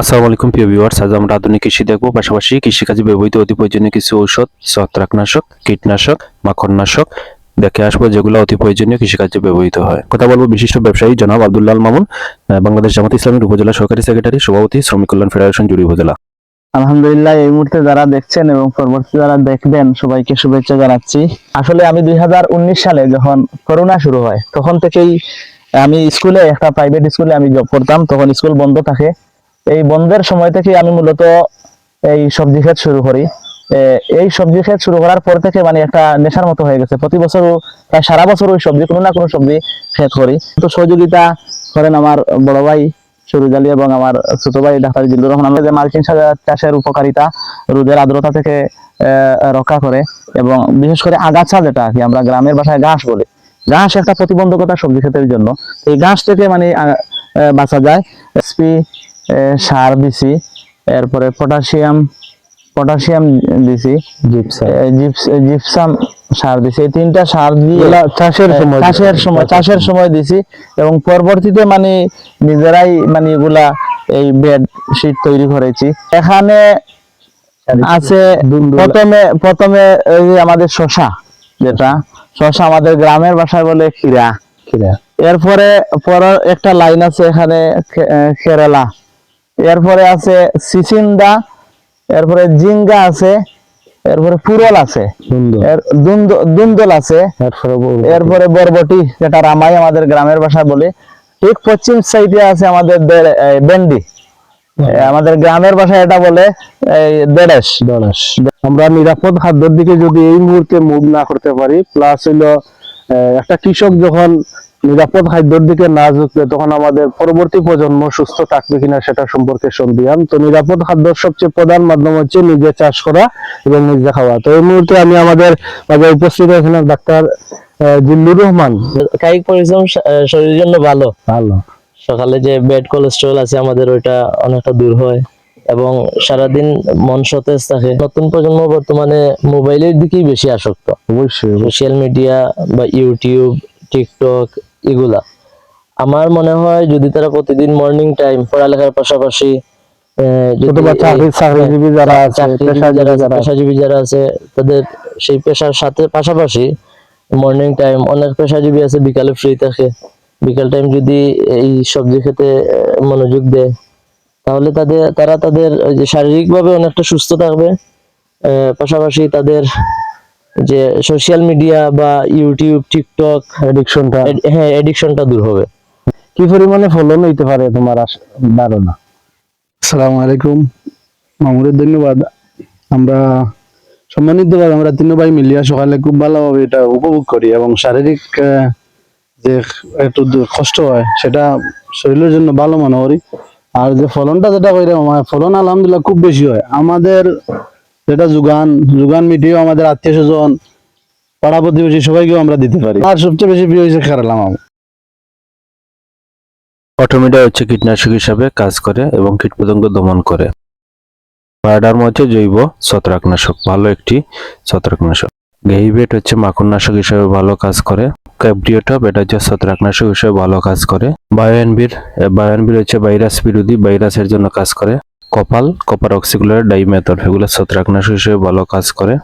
আসসালামু আলাইকুম, প্রিয় ভিউয়ার্স। আজ আমরা আধুনিক কৃষি দেখব। পাশাপাশি কৃষিকাজে ব্যবহৃত অতি প্রয়োজনীয় কিছু ঔষধ, ছত্রাকনাশক, কীটনাশক, মাখননাশক দেখে আসব, যেগুলো অতি প্রয়োজনীয় কৃষিকাজে ব্যবহৃত হয়। কথা বলব বিশিষ্ট ব্যবসায়ী জনাব আব্দুল্লাহ মামুন বাংলাদেশ জামাত ইসলামের উপজেলা সহকারী সেক্রেটারি, সভাপতি, শ্রমিক কল্যাণ ফেডারেশন জুড়ি উপজেলা। আলহামদুলিল্লাহ, এই মুহূর্তে যারা দেখছেন এবং পরবর্তী যারা দেখবেন, সবাইকে শুভেচ্ছা জানাচ্ছি। আসলে আমি দুই হাজার উনিশ সালে যখন করোনা শুরু হয়, তখন থেকেই আমি স্কুলে, একটা প্রাইভেট স্কুলে আমি জব করতাম। তখন স্কুল বন্ধ থাকে। এই বন্ধের সময় থেকে আমি মূলত এই সবজি ক্ষেত শুরু করি। এই সবজি ক্ষেত শুরু করার পর থেকে মানে একটা নেশার মতো হয়ে গেছে। প্রতি বছর প্রায় সারা বছর ওই সবজি, কোনো না কোনো সবজি ক্ষেত করি। তো সহযোগিতা করেন আমার বড় ভাই সুরুজ আলী এবং আমার ছোট ভাই ডাক্তার জিল্লুর রহমান। মালচিং সা- চাষের উপকারিতা রোদের আর্দ্রতা থেকে রক্ষা করে এবং বিশেষ করে আগাছা যেটা আর কি, আমরা গ্রামের ভাষায় ঘাস বলি। ঘাস একটা প্রতিবন্ধকতা সবজি ক্ষেতের জন্য। এই ঘাস থেকে মানে বাঁচা যায়। এসপি সার দিছি। এরপরে পটাশিয়াম পটাশিয়াম দিছি। জিপসাম। সার দিছি। এই তিনটা সার দিয়ে চাষের সময় চাষের সময় চাষের সময় দিছি। এবং পরবর্তীতে মানে নিজেরাই মানে এগুলা এই বেড শীট তৈরি করেছি। এখানে আছে প্রথমে প্রথমে এই আমাদের শশা যেটা শশা আমাদের গ্রামের ভাষায় বলে খিরা খিরা এরপরে পর একটা লাইন আছে এখানে কেরালা। এরপরে আছে সিসিন্দা এরপরে জিঙ্গা আছে এরপরে পুরল আছে দুন্দল। আছে এরপরে বরবটি। যেটা রামাই আমাদের গ্রামের ভাষায় বলে। ঠিক পশ্চিম সাইডে আছে আমাদের বেন্ডি। আমাদের গ্রামের ভাষায় এটা বলে দেড়েশ। দরাস। আমরা নিরাপদ খাদ্যের দিকে যদি এই মুহূর্তে মুভ না করতে পারি প্লাস হইল আহ, একটা কৃষক যখন নিরাপদ খাদ্যের দিকে না ঝুঁকবে তখন আমাদের পরবর্তী প্রজন্ম সুস্থ থাকবে কিনা সেটা সম্পর্কে সন্দিহান। তো নিরাপদ খাদ্যের সবচেয়ে প্রধান মাধ্যম হচ্ছে নিজে চাষ করা এবং নিজে খাওয়া। তো এই মুহূর্তে আমি আমাদের মাঝে উপস্থিত আছেন ডাক্তার জিল্লুর রহমান। কায়িক পরিশ্রম শরীরের জন্য ভালো। ভালো। সকালে যে ব্যাড কোলেস্ট্রল আছে আমাদের ওইটা অনেকটা দূর হয় এবং সারাদিন মন সতেজ থাকে। নতুন প্রজন্ম বর্তমানে মোবাইলের দিকেই বেশি আসক্ত। অবশ্যই। সোশ্যাল মিডিয়া বা ইউটিউব টিকটক এগুলা। আমার মনে হয় যদি তারা প্রতিদিন মর্নিং টাইম পড়ালেখার পাশাপাশি পেশাজীবী যারা আছে, তাদের সেই পেশার সাথে পাশাপাশি মর্নিং টাইম অনেক পেশাজীবী আছে বিকালে ফ্রি থাকে। বিকাল টাইম যদি এই সবজি খেতে মনোযোগ দেয় তাহলে তাদের তারা তাদের ওই যে শারীরিকভাবে অনেকটা সুস্থ থাকবে। আহ, পাশাপাশি তাদের যে সোশ্যাল মিডিয়া বা ইউটিউব টিকটক এডিকশনটা হ্যাঁ এডিকশনটা দূর হবে। কি পরিমাণে ফলন হইতে পারে তোমার ধারণা? আসসালামু আলাইকুম। মামুরের ধন্যবাদ। আমরা সম্মানিত ভাবে আমরা তিন ভাই মিলিয়া সকালে খুব ভালোভাবে এটা উপভোগ করি এবং শারীরিক যে একটু কষ্ট হয়, সেটা শরীরের জন্য ভালো মনে করি। আর যে ফলনটা যেটা কইরা আমার ফলন আলহামদুলিল্লাহ খুব বেশি হয়। আমাদের যেটা যোগান যোগান মিটিয়েও আমাদের আত্মীয় স্বজন, পাড়া প্রতিবেশী সবাইকেও আমরা দিতে পারি। আর সবচেয়ে বেশি প্রিয় হয়েছে খেরালাম অটোমিডা হচ্ছে কীটনাশক হিসাবে কাজ করে এবং কীটপতঙ্গ দমন করে। পায়রাডার্ম হচ্ছে জৈব ছত্রাকনাশক, ভালো একটি ছত্রাকনাশক। গেহিবেট হচ্ছে মাখননাশক হিসেবে ভালো কাজ করে। ক্যাব্রিওটপ এটা হচ্ছে ছত্রাকনাশক হিসেবে ভালো কাজ করে। বায়োএনবির বায়োএনবির হচ্ছে ভাইরাস বিরোধী ভাইরাসের জন্য কাজ করে। কপাল কপার অক্সিকুলার ডাইমেথড এগুলো ছত্রাকনাশক হিসেবে ভালো কাজ করে।